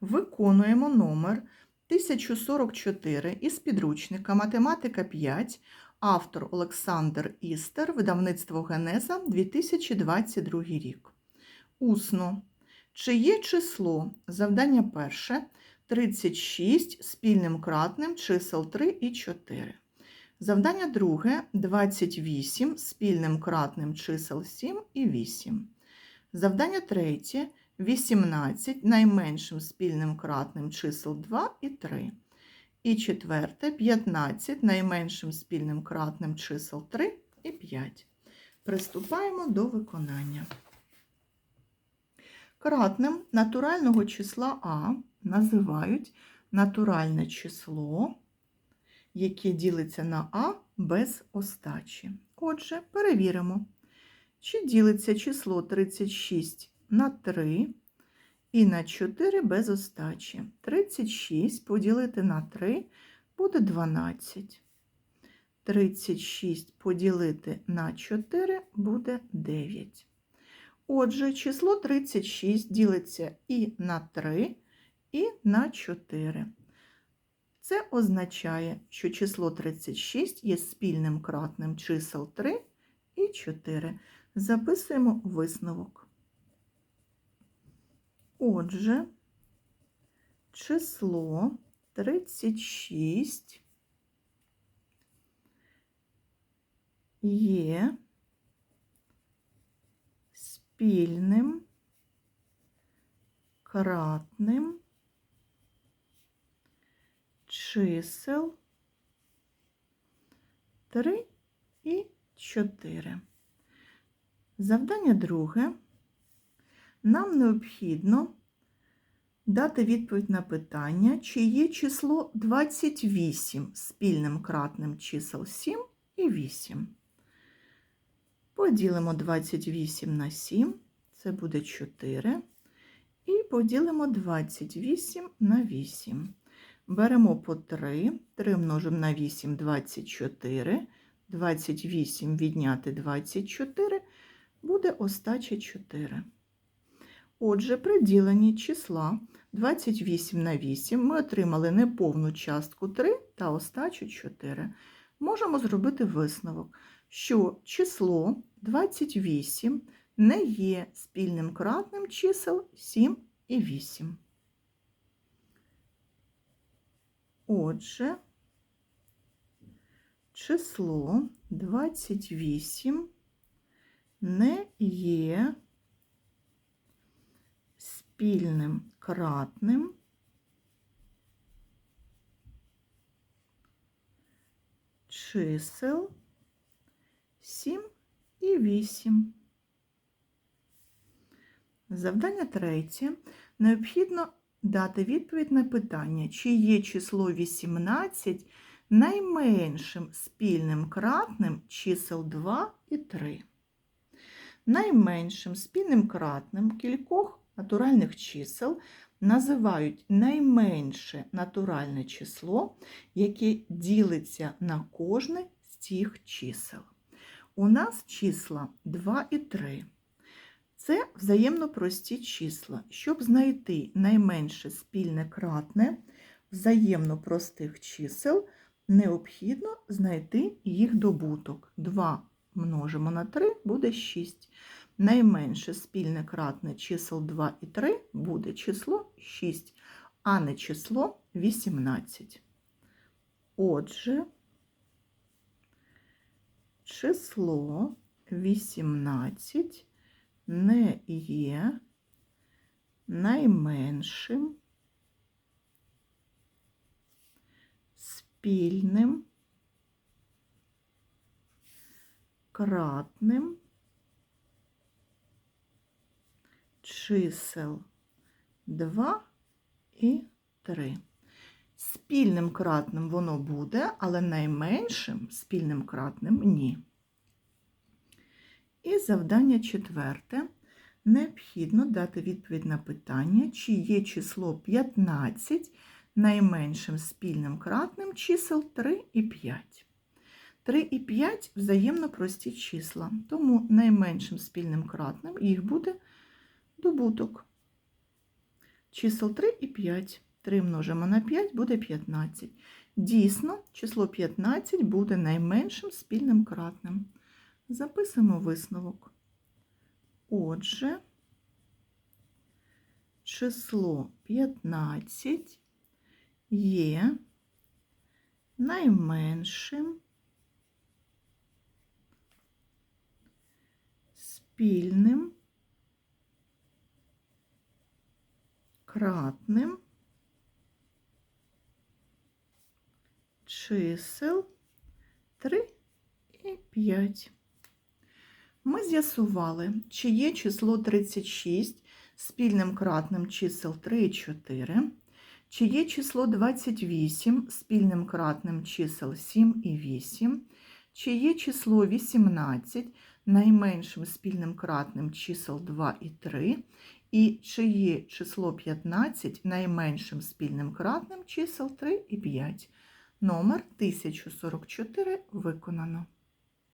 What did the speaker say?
Виконуємо номер 1044 із підручника Математика 5, автор Олександр Істер, видавництво Генеза 2022 рік. Усно. Чи є число? Завдання перше 36 спільним кратним чисел 3 і 4. Завдання друге 28 спільним кратним чисел 7 і 8. Завдання третє 18 найменшим спільним кратним чисел 2 і 3. І четверте 15 найменшим спільним кратним чисел 3 і 5. Приступаємо до виконання. Кратним натурального числа А називають натуральне число, яке ділиться на А без остачі. Отже, перевіримо, чи ділиться число 36 на 3 і на 4 без остачі. 36 поділити на 3 буде 12. 36 поділити на 4 буде 9. Отже, число 36 ділиться і на 3, і на 4. Це означає, що число 36 є спільним кратним чисел 3 і 4. Записуємо висновок. Отже, число 36 є спільним кратним чисел 3 і 4. Завдання друге. Нам необхідно дати відповідь на питання, чи є число 28 спільним кратним чисел 7 і 8. Поділимо 28 на 7, це буде 4. І поділимо 28 на 8. Беремо по 3, 3 множимо на 8 24. 28 відняти 24 буде остача 4. Отже, при діленні числа 28 на 8 ми отримали неповну частку 3 та остачу 4. Можемо зробити висновок, що число 28 не є спільним кратним чисел 7 і 8. Отже, число 28 не є спільним кратним чисел 7 і 8. Завдання третє. Необхідно дати відповідь на питання, чи є число 18 найменшим спільним кратним чисел 2 і 3. Найменшим спільним кратним кількох натуральних чисел називають найменше натуральне число, яке ділиться на кожне з цих чисел. У нас числа 2 і 3. Це взаємно прості числа. Щоб знайти найменше спільне кратне взаємно простих чисел, необхідно знайти їх добуток. 2 множимо на 3 буде 6. Найменше спільне кратне чисел 2 і 3 буде число 6, а не число 18. Отже, число 18 не є найменшим спільним кратним чисел 2 і 3. Спільним кратним воно буде, але найменшим спільним кратним ні. І завдання четверте. Необхідно дати відповідь на питання, чи є число 15 найменшим спільним кратним чисел 3 і 5. 3 і 5 взаємно прості числа, тому найменшим спільним кратним їх буде добуток. чисел 3 і 5. 3 множимо на 5 буде 15. Дійсно, число 15 буде найменшим спільним кратним. Записуємо висновок. Отже, число 15 є найменшим спільним кратним чисел 3 і 5. Ми з'ясували, чи є число 36 спільним кратним чисел 3 і 4, чи є число 28 спільним кратним чисел 7 і 8, чи є число 18 найменшим спільним кратним чисел 2 і 3, і чи число 15 найменшим спільним кратним чисел 3 і 5. Номер 1044 виконано.